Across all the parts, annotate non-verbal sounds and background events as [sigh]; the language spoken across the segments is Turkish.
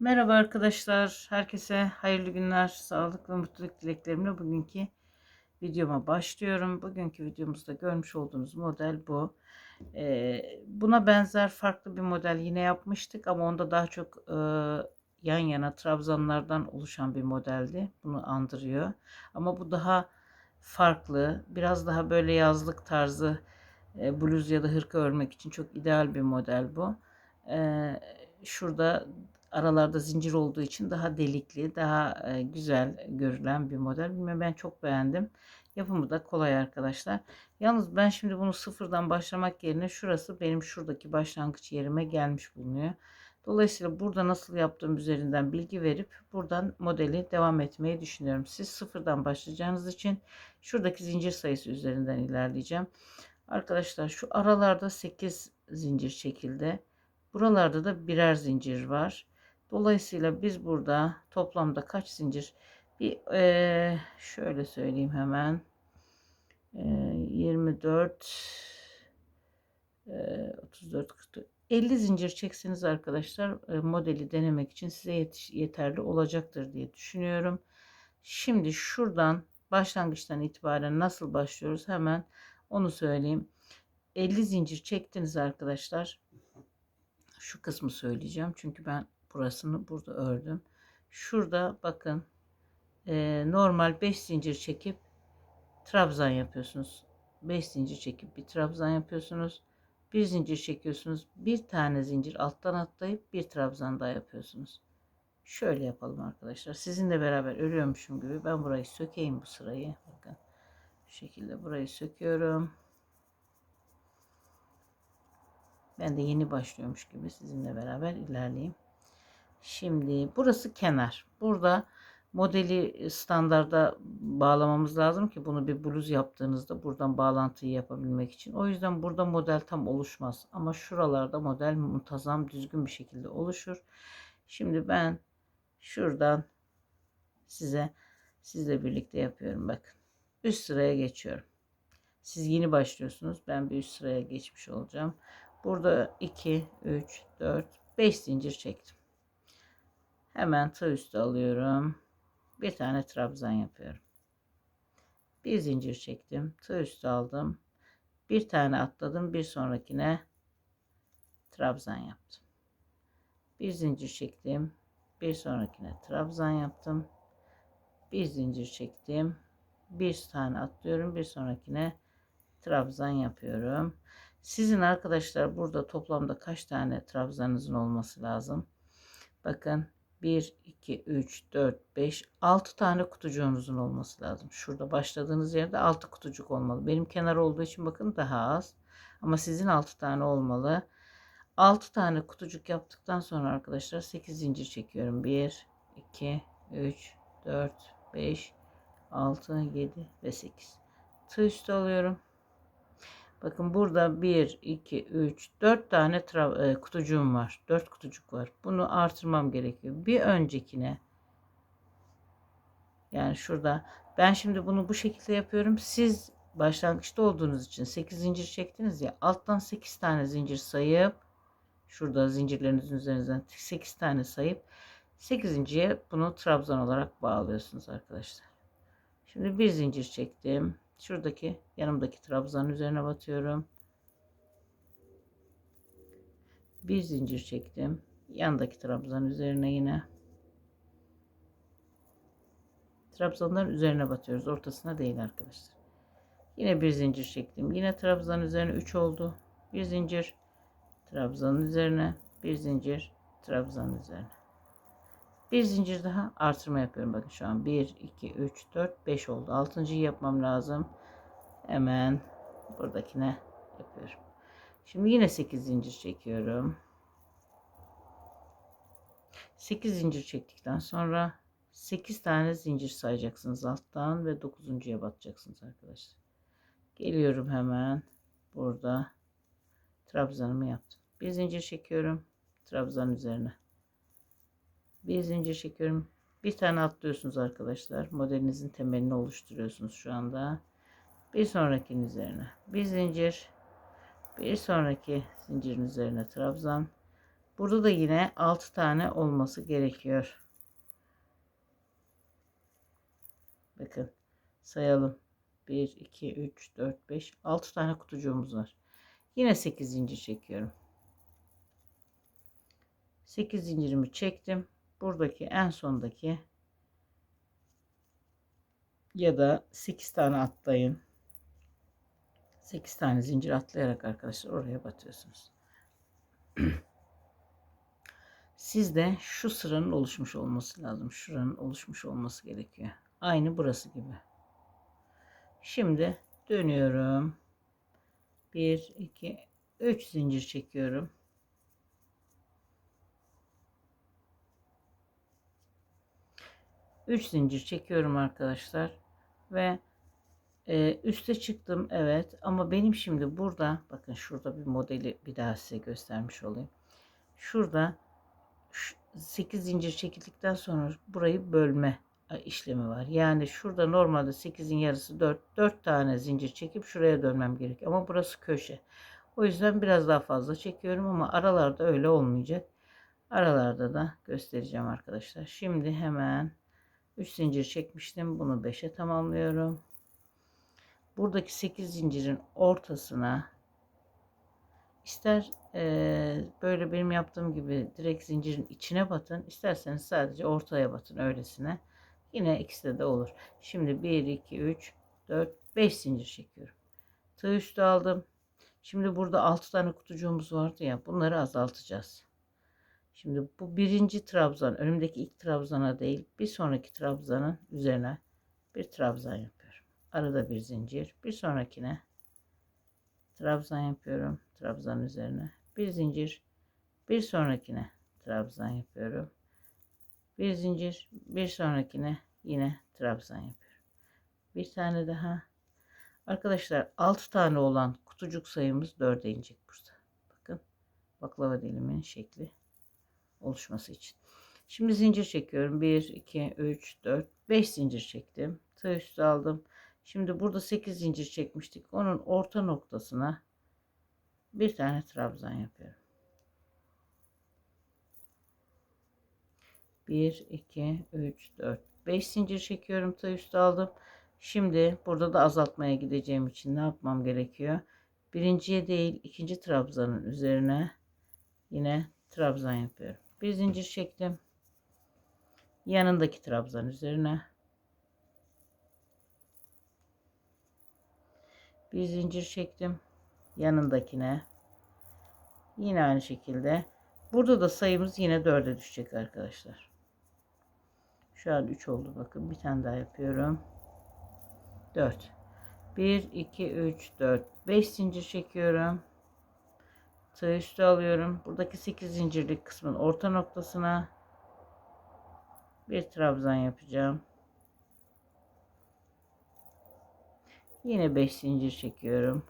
Merhaba arkadaşlar. Herkese hayırlı günler, sağlık ve mutluluk dileklerimle bugünkü videoma başlıyorum. Bugünkü videomuzda görmüş olduğunuz model bu. Ee, buna benzer farklı bir model yine yapmıştık ama onda daha çok e, yan yana trabzanlardan oluşan bir modeldi. Bunu andırıyor. Ama bu daha farklı, biraz daha böyle yazlık tarzı e, bluz ya da hırka örmek için çok ideal bir model bu. Ee, şurada aralarda zincir olduğu için daha delikli, daha e, güzel görülen bir model. Bilmiyorum ben çok beğendim. Yapımı da kolay arkadaşlar. Yalnız ben şimdi bunu sıfırdan başlamak yerine şurası benim şuradaki başlangıç yerime gelmiş bulunuyor. Dolayısıyla burada nasıl yaptığım üzerinden bilgi verip buradan modeli devam etmeyi düşünüyorum. Siz sıfırdan başlayacağınız için şuradaki zincir sayısı üzerinden ilerleyeceğim. Arkadaşlar şu aralarda 8 zincir şekilde. Buralarda da birer zincir var. Dolayısıyla biz burada toplamda kaç zincir? Bir e, şöyle söyleyeyim hemen. E, 24 e, 34 44 50 zincir çekseniz arkadaşlar e, modeli denemek için size yetiş, yeterli olacaktır diye düşünüyorum. Şimdi şuradan başlangıçtan itibaren nasıl başlıyoruz hemen onu söyleyeyim. 50 zincir çektiniz arkadaşlar. Şu kısmı söyleyeceğim çünkü ben burasını burada ördüm. Şurada bakın e, normal 5 zincir çekip trabzan yapıyorsunuz. 5 zincir çekip bir trabzan yapıyorsunuz. Bir zincir çekiyorsunuz. Bir tane zincir alttan atlayıp bir trabzan daha yapıyorsunuz. Şöyle yapalım arkadaşlar. Sizinle beraber örüyormuşum gibi. Ben burayı sökeyim bu sırayı. Bakın. Şu şekilde burayı söküyorum. Ben de yeni başlıyormuş gibi sizinle beraber ilerleyeyim. Şimdi burası kenar. Burada modeli standarda bağlamamız lazım ki bunu bir bluz yaptığınızda buradan bağlantıyı yapabilmek için. O yüzden burada model tam oluşmaz. Ama şuralarda model muntazam düzgün bir şekilde oluşur. Şimdi ben şuradan size sizle birlikte yapıyorum. Bakın üst sıraya geçiyorum. Siz yeni başlıyorsunuz. Ben bir üst sıraya geçmiş olacağım. Burada 2, 3, 4, 5 zincir çektim. Hemen tığ üstü alıyorum. Bir tane trabzan yapıyorum. Bir zincir çektim. Tığ üstü aldım. Bir tane atladım. Bir sonrakine trabzan yaptım. Bir zincir çektim. Bir sonrakine trabzan yaptım. Bir zincir çektim. Bir tane atlıyorum. Bir sonrakine trabzan yapıyorum. Sizin arkadaşlar burada toplamda kaç tane trabzanınızın olması lazım? Bakın 1, 2, 3, 4, 5, 6 tane kutucuğunuzun olması lazım. Şurada başladığınız yerde 6 kutucuk olmalı. Benim kenar olduğu için bakın daha az. Ama sizin 6 tane olmalı. 6 tane kutucuk yaptıktan sonra arkadaşlar 8 zincir çekiyorum. 1, 2, 3, 4, 5, 6, 7 ve 8. Tığ üstü alıyorum. Bakın burada 1, 2, 3, 4 tane e, kutucuğum var. 4 kutucuk var. Bunu artırmam gerekiyor. Bir öncekine yani şurada ben şimdi bunu bu şekilde yapıyorum. Siz başlangıçta olduğunuz için 8 zincir çektiniz ya alttan 8 tane zincir sayıp şurada zincirlerinizin üzerinden 8 tane sayıp 8.ye bunu trabzan olarak bağlıyorsunuz arkadaşlar. Şimdi bir zincir çektim. Şuradaki yanımdaki trabzanın üzerine batıyorum. Bir zincir çektim. Yandaki trabzanın üzerine yine. Trabzanların üzerine batıyoruz. Ortasına değil arkadaşlar. Yine bir zincir çektim. Yine trabzanın üzerine 3 oldu. Bir zincir trabzanın üzerine, bir zincir trabzanın üzerine. Bir zincir daha artırma yapıyorum. Bakın şu an 1, 2, 3, 4, 5 oldu. Altıncıyı yapmam lazım. Hemen buradakine yapıyorum. Şimdi yine 8 zincir çekiyorum. 8 zincir çektikten sonra 8 tane zincir sayacaksınız alttan ve 9.ya batacaksınız arkadaşlar. Geliyorum hemen burada trabzanımı yaptım. Bir zincir çekiyorum trabzan üzerine bir zincir çekiyorum bir tane atlıyorsunuz arkadaşlar modelinizin temelini oluşturuyorsunuz şu anda bir sonrakinin üzerine bir zincir bir sonraki zincirin üzerine trabzan Burada da yine 6 tane olması gerekiyor. Bakın sayalım. 1, 2, 3, 4, 5, 6 tane kutucuğumuz var. Yine 8 zincir çekiyorum. 8 zincirimi çektim. Buradaki en sondaki ya da 8 tane atlayın. 8 tane zincir atlayarak arkadaşlar oraya batıyorsunuz. [clears throat] Sizde şu sıranın oluşmuş olması lazım. Şuranın oluşmuş olması gerekiyor. Aynı burası gibi. Şimdi dönüyorum. 1 2 3 zincir çekiyorum. Üç zincir çekiyorum arkadaşlar ve e, üste çıktım evet ama benim şimdi burada bakın şurada bir modeli bir daha size göstermiş olayım. Şurada 8 zincir çekildikten sonra burayı bölme işlemi var. Yani şurada normalde 8'in yarısı 4. 4 tane zincir çekip şuraya dönmem gerek. Ama burası köşe. O yüzden biraz daha fazla çekiyorum ama aralarda öyle olmayacak. Aralarda da göstereceğim arkadaşlar. Şimdi hemen 3 zincir çekmiştim. Bunu 5'e tamamlıyorum. Buradaki 8 zincirin ortasına ister e, böyle benim yaptığım gibi direkt zincirin içine batın. isterseniz sadece ortaya batın öylesine. Yine ikisi de olur. Şimdi 1, 2, 3, 4, 5 zincir çekiyorum. Tığ üstü aldım. Şimdi burada 6 tane kutucuğumuz vardı ya. Bunları azaltacağız. Şimdi bu birinci trabzan. Önümdeki ilk trabzana değil. Bir sonraki trabzanın üzerine bir trabzan yapıyorum. Arada bir zincir. Bir sonrakine trabzan yapıyorum. Trabzan üzerine. Bir zincir. Bir sonrakine trabzan yapıyorum. Bir zincir. Bir sonrakine yine trabzan yapıyorum. Bir tane daha. Arkadaşlar 6 tane olan kutucuk sayımız 4'e inecek burada. Bakın baklava diliminin şekli oluşması için. Şimdi zincir çekiyorum. 1, 2, 3, 4, 5 zincir çektim. Tığ üstü aldım. Şimdi burada 8 zincir çekmiştik. Onun orta noktasına bir tane trabzan yapıyorum. 1, 2, 3, 4, 5 zincir çekiyorum. Tığ üstü aldım. Şimdi burada da azaltmaya gideceğim için ne yapmam gerekiyor? Birinciye değil ikinci trabzanın üzerine yine trabzan yapıyorum. Bir zincir çektim. Yanındaki trabzan üzerine bir zincir çektim. Yanındakine yine aynı şekilde burada da sayımız yine 4'e düşecek arkadaşlar. Şu an 3 oldu bakın. Bir tane daha yapıyorum. 4. 1, 2, 3, 4, 5 zincir çekiyorum. Tığ üstü alıyorum. Buradaki 8 zincirlik kısmın orta noktasına bir trabzan yapacağım. Yine 5 zincir çekiyorum.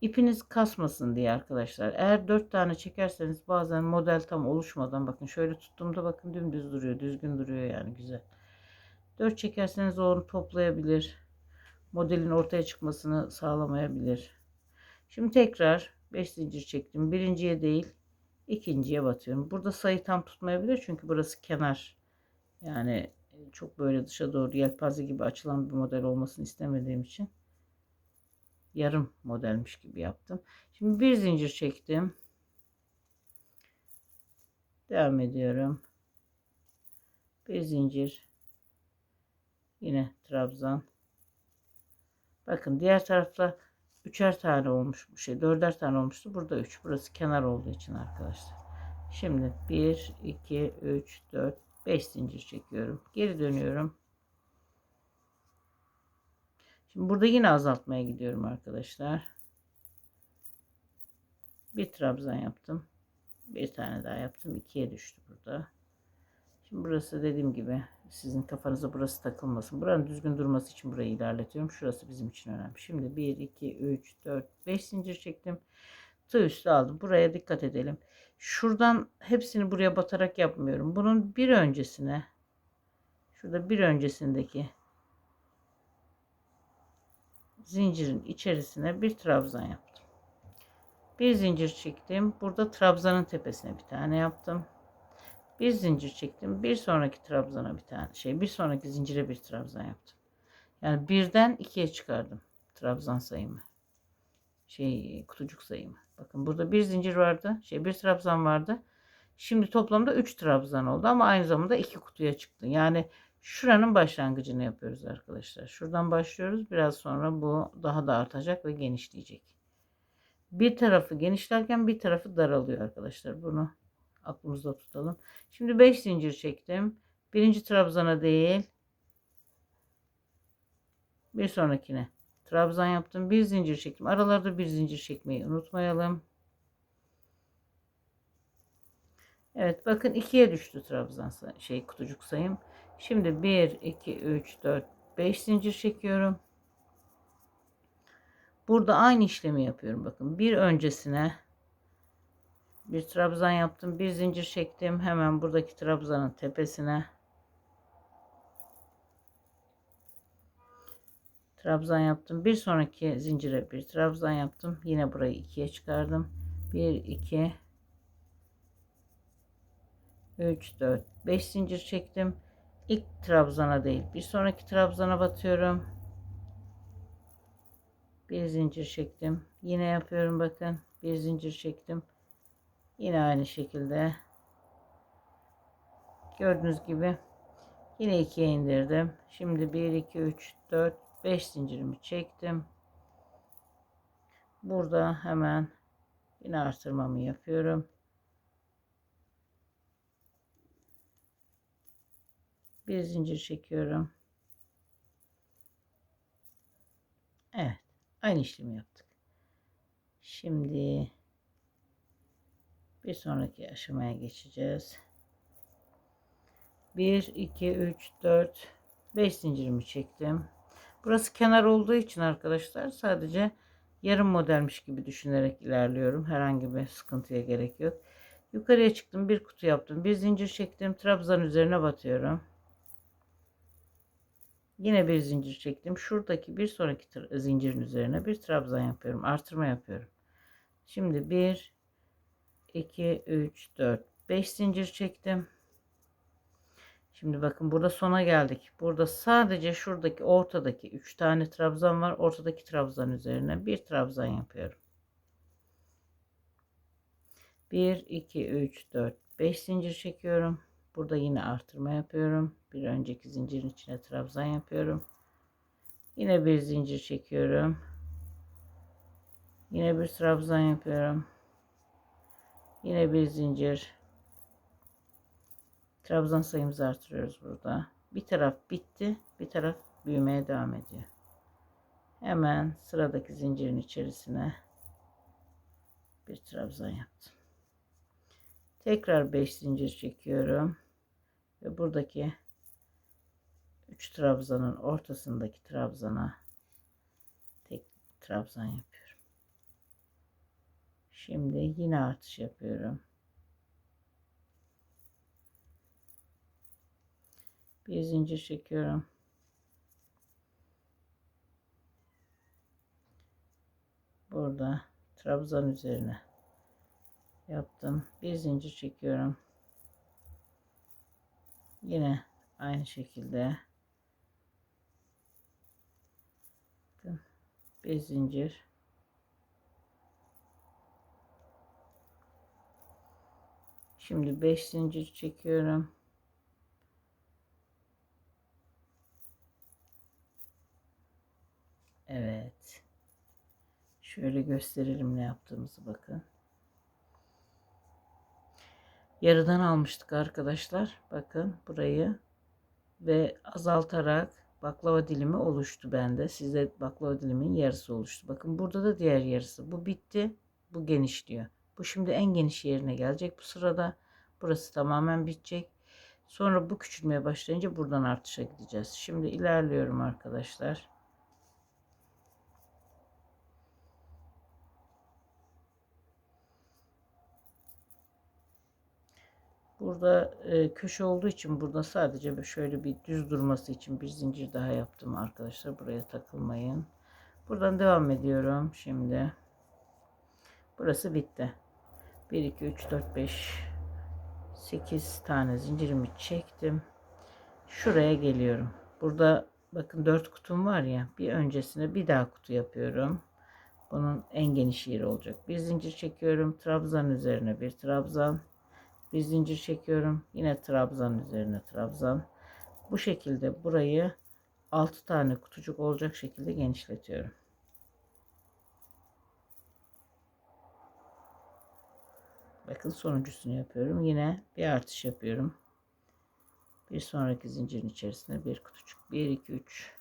İpiniz kasmasın diye arkadaşlar. Eğer 4 tane çekerseniz bazen model tam oluşmadan bakın şöyle tuttuğumda bakın dümdüz duruyor. Düzgün duruyor yani güzel. 4 çekerseniz onu toplayabilir. Modelin ortaya çıkmasını sağlamayabilir. Şimdi tekrar 5 zincir çektim. Birinciye değil ikinciye batıyorum. Burada sayı tam tutmayabilir çünkü burası kenar. Yani çok böyle dışa doğru yelpaze gibi açılan bir model olmasını istemediğim için yarım modelmiş gibi yaptım. Şimdi bir zincir çektim. Devam ediyorum. Bir zincir. Yine trabzan. Bakın diğer tarafta üçer tane olmuş. Bu şey dörder tane olmuştu. Burada üç. Burası kenar olduğu için arkadaşlar. Şimdi 1, 2, 3, 4, 5 zincir çekiyorum. Geri dönüyorum. Şimdi burada yine azaltmaya gidiyorum arkadaşlar. Bir trabzan yaptım. Bir tane daha yaptım. ikiye düştü burada. Şimdi burası dediğim gibi sizin kafanıza burası takılmasın. Buranın düzgün durması için burayı ilerletiyorum. Şurası bizim için önemli. Şimdi 1, 2, 3, 4, 5 zincir çektim. Tığ üstü aldım. Buraya dikkat edelim. Şuradan hepsini buraya batarak yapmıyorum. Bunun bir öncesine şurada bir öncesindeki zincirin içerisine bir trabzan yaptım. Bir zincir çektim. Burada trabzanın tepesine bir tane yaptım. Bir zincir çektim. Bir sonraki trabzana bir tane şey, bir sonraki zincire bir trabzan yaptım. Yani birden ikiye çıkardım trabzan sayımı. Şey kutucuk sayımı. Bakın burada bir zincir vardı. Şey bir trabzan vardı. Şimdi toplamda 3 trabzan oldu ama aynı zamanda iki kutuya çıktı. Yani şuranın başlangıcını yapıyoruz arkadaşlar. Şuradan başlıyoruz. Biraz sonra bu daha da artacak ve genişleyecek. Bir tarafı genişlerken bir tarafı daralıyor arkadaşlar. Bunu aklımızda tutalım. Şimdi 5 zincir çektim. Birinci trabzana değil. Bir sonrakine. Trabzan yaptım. Bir zincir çektim. Aralarda bir zincir çekmeyi unutmayalım. Evet bakın ikiye düştü trabzan şey kutucuk sayım. Şimdi 1 2 3 4 5 zincir çekiyorum. Burada aynı işlemi yapıyorum bakın. Bir öncesine bir trabzan yaptım. Bir zincir çektim. Hemen buradaki trabzanın tepesine trabzan yaptım. Bir sonraki zincire bir trabzan yaptım. Yine burayı ikiye çıkardım. 1 2 3 4 5 zincir çektim. İlk trabzana değil, bir sonraki trabzana batıyorum. Bir zincir çektim. Yine yapıyorum bakın. Bir zincir çektim. Yine aynı şekilde. Gördüğünüz gibi yine ikiye indirdim. Şimdi 1 2 3 4 5 zincirimi çektim. Burada hemen yine artırmamı yapıyorum. Bir zincir çekiyorum. Evet. Aynı işlemi yaptık. Şimdi bir sonraki aşamaya geçeceğiz. 1, 2, 3, 4, 5 zincirimi çektim. Burası kenar olduğu için arkadaşlar sadece yarım modelmiş gibi düşünerek ilerliyorum. Herhangi bir sıkıntıya gerek yok. Yukarıya çıktım. Bir kutu yaptım. Bir zincir çektim. Trabzan üzerine batıyorum. Yine bir zincir çektim. Şuradaki bir sonraki zincirin üzerine bir trabzan yapıyorum. Artırma yapıyorum. Şimdi 1 2 3 4 5 zincir çektim. Şimdi bakın burada sona geldik. Burada sadece şuradaki ortadaki 3 tane trabzan var. Ortadaki trabzan üzerine bir trabzan yapıyorum. 1 2 3 4 5 zincir çekiyorum. Burada yine artırma yapıyorum. Bir önceki zincirin içine trabzan yapıyorum. Yine bir zincir çekiyorum. Yine bir trabzan yapıyorum. Yine bir zincir. Trabzan sayımızı artırıyoruz burada. Bir taraf bitti. Bir taraf büyümeye devam ediyor. Hemen sıradaki zincirin içerisine bir trabzan yaptım. Tekrar 5 zincir çekiyorum. Ve buradaki 3 trabzanın ortasındaki trabzana tek trabzan yapıyorum. Şimdi yine artış yapıyorum. Bir zincir çekiyorum. Burada trabzan üzerine yaptım. Bir zincir çekiyorum. Yine aynı şekilde bir zincir Şimdi 5 zincir çekiyorum. Evet. Şöyle gösterelim ne yaptığımızı bakın. Yarıdan almıştık arkadaşlar. Bakın burayı ve azaltarak baklava dilimi oluştu bende. Size baklava dilimin yarısı oluştu. Bakın burada da diğer yarısı. Bu bitti. Bu genişliyor. Bu şimdi en geniş yerine gelecek bu sırada. Burası tamamen bitecek. Sonra bu küçülmeye başlayınca buradan artışa gideceğiz. Şimdi ilerliyorum arkadaşlar. Burada e, köşe olduğu için burada sadece şöyle bir düz durması için bir zincir daha yaptım arkadaşlar. Buraya takılmayın. Buradan devam ediyorum şimdi. Burası bitti. 1 2 3 4 5 8 tane zincirimi çektim. Şuraya geliyorum. Burada bakın 4 kutum var ya. Bir öncesine bir daha kutu yapıyorum. Bunun en geniş yeri olacak. Bir zincir çekiyorum. Trabzan üzerine bir trabzan. Bir zincir çekiyorum. Yine trabzan üzerine trabzan. Bu şekilde burayı 6 tane kutucuk olacak şekilde genişletiyorum. Bakın sonuncusunu yapıyorum. Yine bir artış yapıyorum. Bir sonraki zincirin içerisinde bir kutucuk. 1, 2, 3,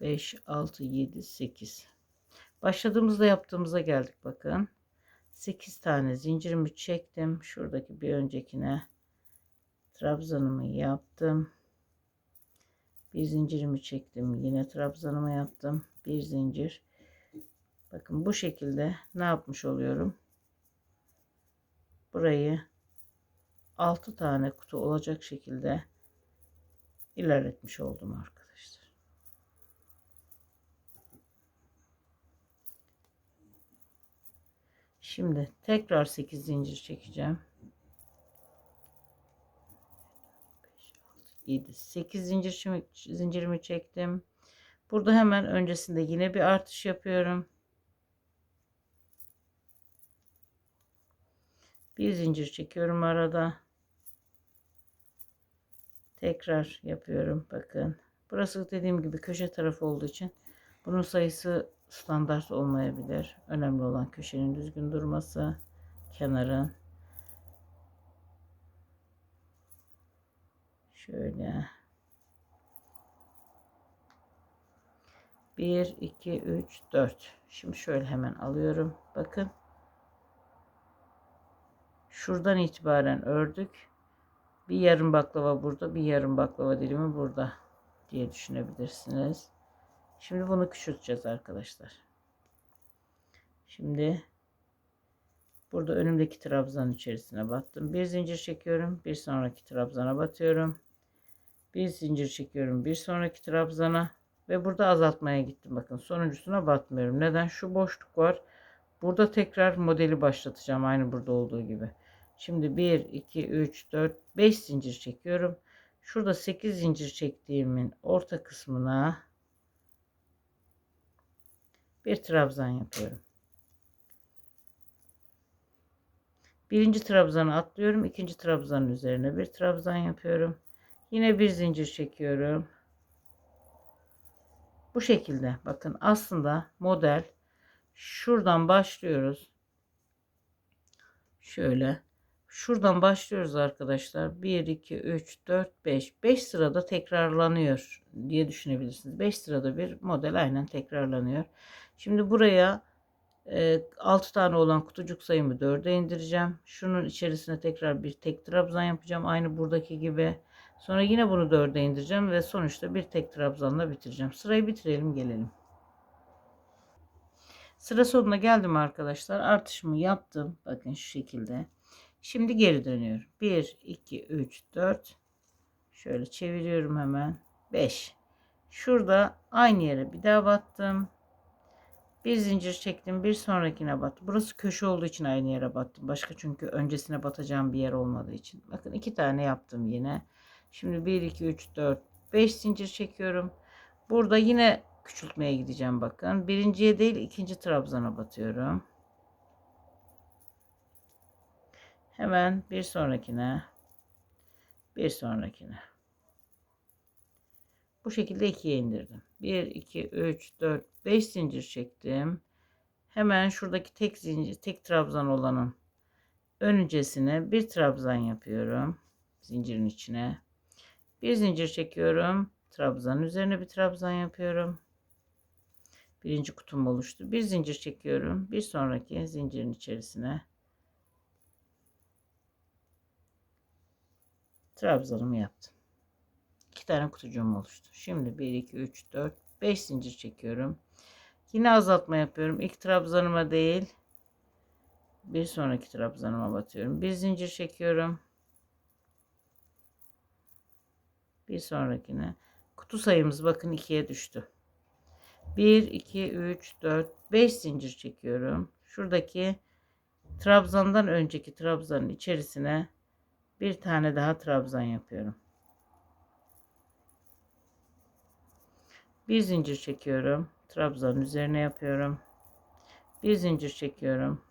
5, 6, 7, 8. Başladığımızda yaptığımıza geldik bakın. 8 tane zincirimi çektim. Şuradaki bir öncekine trabzanımı yaptım. Bir zincirimi çektim. Yine trabzanımı yaptım. Bir zincir. Bakın bu şekilde ne yapmış oluyorum? Burayı 6 tane kutu olacak şekilde ilerletmiş oldum arkadaşlar. Şimdi tekrar 8 zincir çekeceğim. 7 8 zincir zincirimi çektim. Burada hemen öncesinde yine bir artış yapıyorum. Bir zincir çekiyorum arada. Tekrar yapıyorum. Bakın. Burası dediğim gibi köşe tarafı olduğu için bunun sayısı standart olmayabilir. Önemli olan köşenin düzgün durması, kenarın. Şöyle. 1 2 3 4. Şimdi şöyle hemen alıyorum. Bakın. Şuradan itibaren ördük. Bir yarım baklava burada, bir yarım baklava dilimi burada diye düşünebilirsiniz. Şimdi bunu küçülteceğiz arkadaşlar. Şimdi burada önümdeki trabzan içerisine battım. Bir zincir çekiyorum. Bir sonraki trabzana batıyorum. Bir zincir çekiyorum. Bir sonraki trabzana ve burada azaltmaya gittim. Bakın sonuncusuna batmıyorum. Neden? Şu boşluk var. Burada tekrar modeli başlatacağım. Aynı burada olduğu gibi. Şimdi 1, 2, 3, 4, 5 zincir çekiyorum. Şurada 8 zincir çektiğimin orta kısmına bir trabzan yapıyorum. Birinci trabzanı atlıyorum. ikinci trabzanın üzerine bir trabzan yapıyorum. Yine bir zincir çekiyorum. Bu şekilde bakın aslında model şuradan başlıyoruz. Şöyle Şuradan başlıyoruz arkadaşlar. 1, 2, 3, 4, 5. 5 sırada tekrarlanıyor diye düşünebilirsiniz. 5 sırada bir model aynen tekrarlanıyor. Şimdi buraya e, 6 tane olan kutucuk sayımı 4'e indireceğim. Şunun içerisine tekrar bir tek trabzan yapacağım. Aynı buradaki gibi. Sonra yine bunu 4'e indireceğim ve sonuçta bir tek trabzanla bitireceğim. Sırayı bitirelim gelelim. Sıra sonuna geldim arkadaşlar. Artışımı yaptım. Bakın şu şekilde. Şimdi geri dönüyorum. 1, 2, 3, 4. Şöyle çeviriyorum hemen. 5. Şurada aynı yere bir daha battım. Bir zincir çektim. Bir sonrakine battım. Burası köşe olduğu için aynı yere battım. Başka çünkü öncesine batacağım bir yer olmadığı için. Bakın iki tane yaptım yine. Şimdi 1, 2, 3, 4, 5 zincir çekiyorum. Burada yine küçültmeye gideceğim bakın. Birinciye değil ikinci trabzana batıyorum. Hemen bir sonrakine bir sonrakine. Bu şekilde ikiye indirdim. 1 2 3 4 5 zincir çektim. Hemen şuradaki tek zincir tek trabzan olanın öncesine bir trabzan yapıyorum. Zincirin içine. Bir zincir çekiyorum. Trabzan üzerine bir trabzan yapıyorum. Birinci kutum oluştu. Bir zincir çekiyorum. Bir sonraki zincirin içerisine trabzanımı yaptım. İki tane kutucuğum oluştu. Şimdi 1, 2, 3, 4, 5 zincir çekiyorum. Yine azaltma yapıyorum. İlk trabzanıma değil. Bir sonraki trabzanıma batıyorum. Bir zincir çekiyorum. Bir sonrakine. Kutu sayımız bakın 2'ye düştü. 1, 2, 3, 4, 5 zincir çekiyorum. Şuradaki trabzandan önceki trabzanın içerisine bir tane daha trabzan yapıyorum. Bir zincir çekiyorum. Trabzanın üzerine yapıyorum. Bir zincir çekiyorum.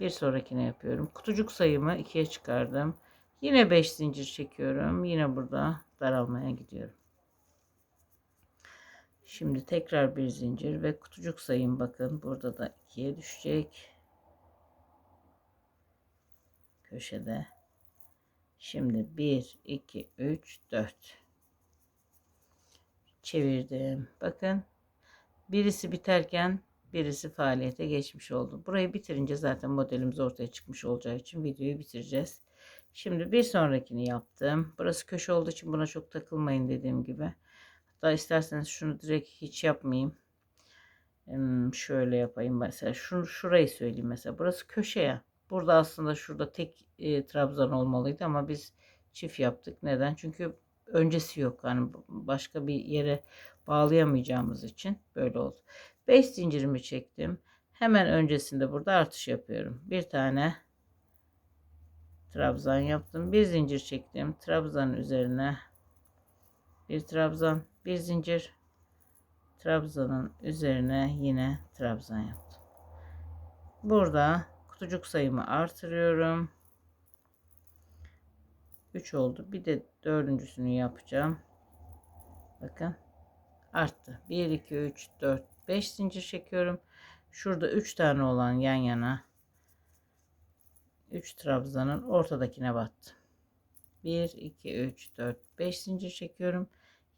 Bir sonrakine yapıyorum. Kutucuk sayımı ikiye çıkardım. Yine 5 zincir çekiyorum. Yine burada daralmaya gidiyorum. Şimdi tekrar bir zincir ve kutucuk sayım bakın burada da ikiye düşecek. Köşede. Şimdi 1 2 3 4 çevirdim. Bakın birisi biterken birisi faaliyete geçmiş oldu. Burayı bitirince zaten modelimiz ortaya çıkmış olacağı için videoyu bitireceğiz. Şimdi bir sonrakini yaptım. Burası köşe olduğu için buna çok takılmayın dediğim gibi. Hatta isterseniz şunu direkt hiç yapmayayım. Hmm, şöyle yapayım mesela. Şunu şurayı söyleyeyim mesela. Burası köşe ya. Burada aslında şurada tek e, trabzan olmalıydı ama biz çift yaptık. Neden? Çünkü öncesi yok. Yani başka bir yere bağlayamayacağımız için böyle oldu. 5 zincirimi çektim. Hemen öncesinde burada artış yapıyorum. Bir tane trabzan yaptım. Bir zincir çektim. Trabzanın üzerine bir trabzan, bir zincir. Trabzanın üzerine yine trabzan yaptım. Burada kutucuk sayımı artırıyorum. 3 oldu. Bir de dördüncüsünü yapacağım. Bakın arttı. 1 2 3 4 5 zincir çekiyorum. Şurada 3 tane olan yan yana 3 trabzanın ortadakine battım. 1 2 3 4 5 zincir çekiyorum.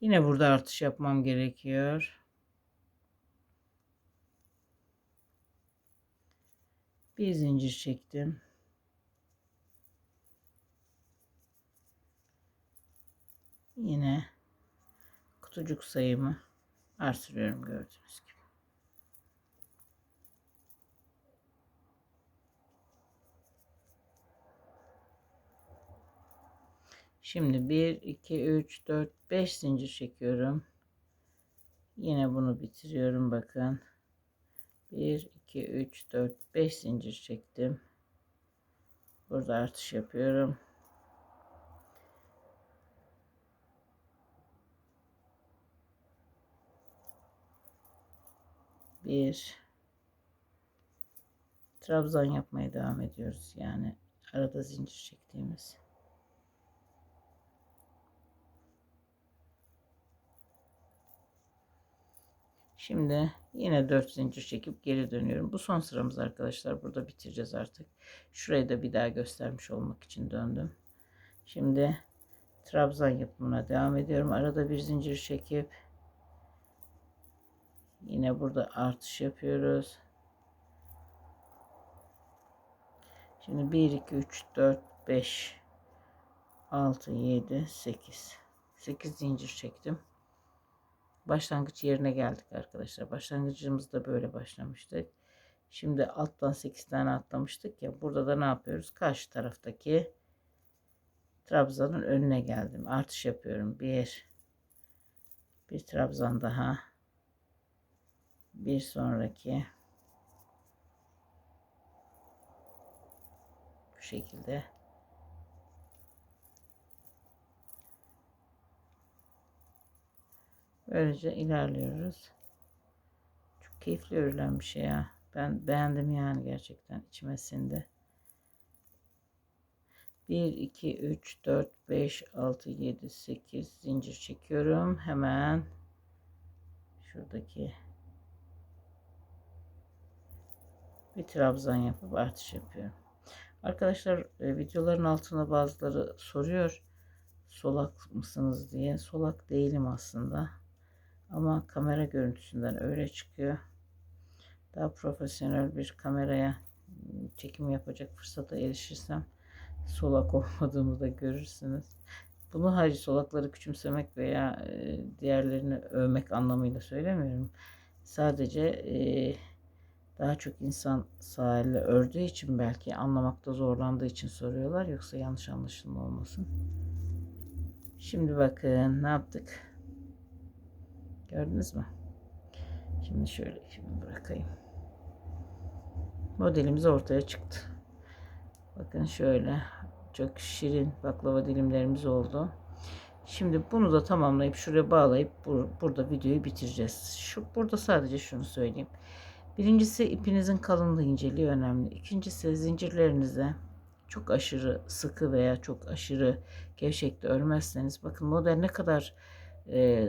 Yine burada artış yapmam gerekiyor. Bir zincir çektim. Yine kutucuk sayımı artırıyorum gördüğünüz gibi. Şimdi 1 2 3 4 5 zincir çekiyorum. Yine bunu bitiriyorum bakın. 1 2 3 4 5 zincir çektim. Burada artış yapıyorum. Bir trabzan yapmaya devam ediyoruz. Yani arada zincir çektiğimiz. Şimdi yine 4 zincir çekip geri dönüyorum. Bu son sıramız arkadaşlar. Burada bitireceğiz artık. Şurayı da bir daha göstermiş olmak için döndüm. Şimdi trabzan yapımına devam ediyorum. Arada bir zincir çekip yine burada artış yapıyoruz. Şimdi 1 2 3 4 5 6 7 8 8 zincir çektim başlangıç yerine geldik arkadaşlar. Başlangıcımızda böyle başlamıştık. Şimdi alttan 8 tane atlamıştık ya. Burada da ne yapıyoruz? Karşı taraftaki trabzanın önüne geldim. Artış yapıyorum. Bir bir trabzan daha. Bir sonraki bu şekilde Böylece ilerliyoruz. Çok keyifli örülen bir şey ya. Ben beğendim yani gerçekten içime sindi. 1, 2, 3, 4, 5, 6, 7, 8 zincir çekiyorum. Hemen şuradaki bir trabzan yapıp artış yapıyorum. Arkadaşlar e, videoların altına bazıları soruyor solak mısınız diye. Solak değilim aslında. Ama kamera görüntüsünden öyle çıkıyor. Daha profesyonel bir kameraya çekim yapacak fırsata erişirsem solak [laughs] olmadığımı da görürsünüz. Bunu harici solakları küçümsemek veya e, diğerlerini övmek anlamıyla söylemiyorum. Sadece e, daha çok insan sahille ördüğü için belki anlamakta zorlandığı için soruyorlar. Yoksa yanlış anlaşılma olmasın. Şimdi bakın ne yaptık? Gördünüz mü? Şimdi şöyle ipimi bırakayım. Modelimiz ortaya çıktı. Bakın şöyle çok şirin baklava dilimlerimiz oldu. Şimdi bunu da tamamlayıp şuraya bağlayıp bur- burada videoyu bitireceğiz. Şu burada sadece şunu söyleyeyim. Birincisi ipinizin kalınlığı inceliği önemli. İkincisi zincirlerinize çok aşırı sıkı veya çok aşırı gevşekte örmezseniz bakın model ne kadar e,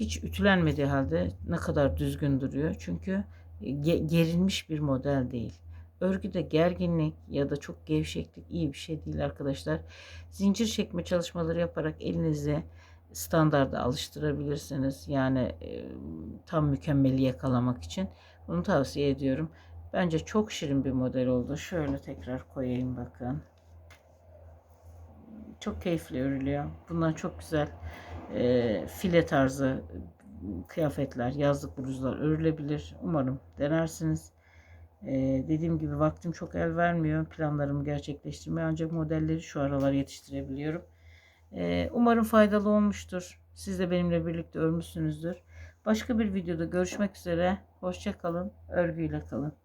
hiç ütülenmediği halde ne kadar düzgün duruyor. Çünkü ge- gerilmiş bir model değil. Örgüde gerginlik ya da çok gevşeklik iyi bir şey değil arkadaşlar. Zincir çekme çalışmaları yaparak elinizi standarda alıştırabilirsiniz. Yani e, tam mükemmeli yakalamak için. Bunu tavsiye ediyorum. Bence çok şirin bir model oldu. Şöyle tekrar koyayım bakın. Çok keyifli örülüyor. Bunlar çok güzel e, file tarzı kıyafetler, yazlık bluzlar örülebilir. Umarım denersiniz. E, dediğim gibi vaktim çok el vermiyor planlarımı gerçekleştirmeye ancak modelleri şu aralar yetiştirebiliyorum. E, umarım faydalı olmuştur. Siz de benimle birlikte örmüşsünüzdür. Başka bir videoda görüşmek üzere. Hoşça kalın. Örgüyle kalın.